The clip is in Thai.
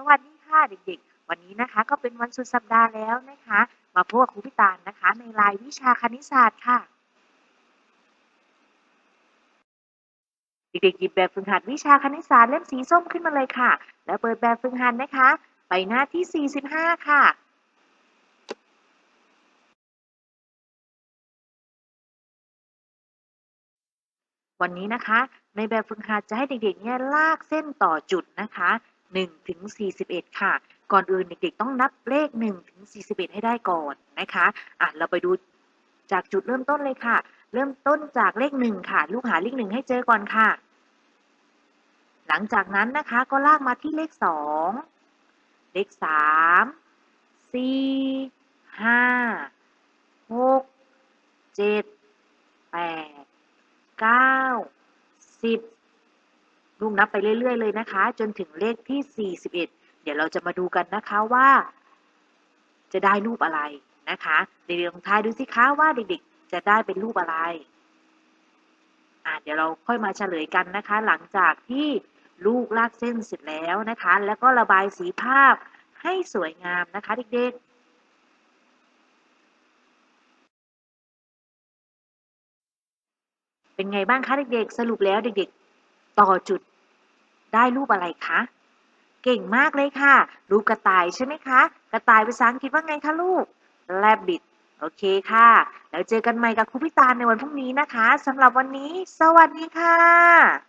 สวัสดีค่ะเด็กๆ วันนี้นะคะก็เป็นวันสุดสัปดาห์แล้วนะคะ มาพบกับครูพิตานนะคะ ในรายวิชาคณิตศาสตร์ค่ะ เด็กๆหยิบแบบฝึกหัดวิชาคณิตศาสตร์เล่มสีส้มขึ้นมาเลยค่ะ แล้วเปิดแบบฝึกหัดนะคะ ไปหน้าที่ 45 ค่ะวันนี้นะคะ ในแบบฝึกหัดจะให้เด็กๆเนี่ยลากเส้นต่อจุดนะคะ 1ถึง41 ค่ะ ก่อนอื่นเด็กๆ ต้องนับเลข1ถึง41 ให้ได้ก่อนนะคะอะเราไปดูจากจุดเริ่มต้นเลยค่ะ เริ่มต้นจากเลข 1 ค่ะ ลูกหาเลข 1 ให้เจอก่อนค่ะ หลังจากนั้นนะคะก็ลากมาที่เลข 2 เลข 3 4 5 6 7 8 9 10 ลูกนับไปเรื่อยๆเลยนะคะ จนถึงเลขที่ 41 เดี๋ยวเราจะมาดูกันนะคะว่า จะได้รูปอะไรนะคะเด็กๆลองทายดูสิคะว่าเด็กๆ จะได้เป็นรูปอะไรอะเดี๋ยวเราค่อยมาเฉลยกันนะคะ หลังจากที่ลูกลากเส้นเสร็จแล้วนะคะ แล้วก็ระบายสีภาพให้สวยงามนะคะเด็กๆเป็นไงบ้างคะเด็กๆ สรุปแล้วเด็กๆ ต่อจุดได้รูปอะไรคะ เก่งมากเลยค่ะ รูปกระต่ายใช่ไหมคะ กระต่ายภาษาอังกฤษว่าไงคะลูก rabbit โอเคค่ะ แล้วเจอกันใหม่กับครูพิตาในวันพรุ่งนี้นะคะสำหรับวันนี้ สวัสดีค่ะ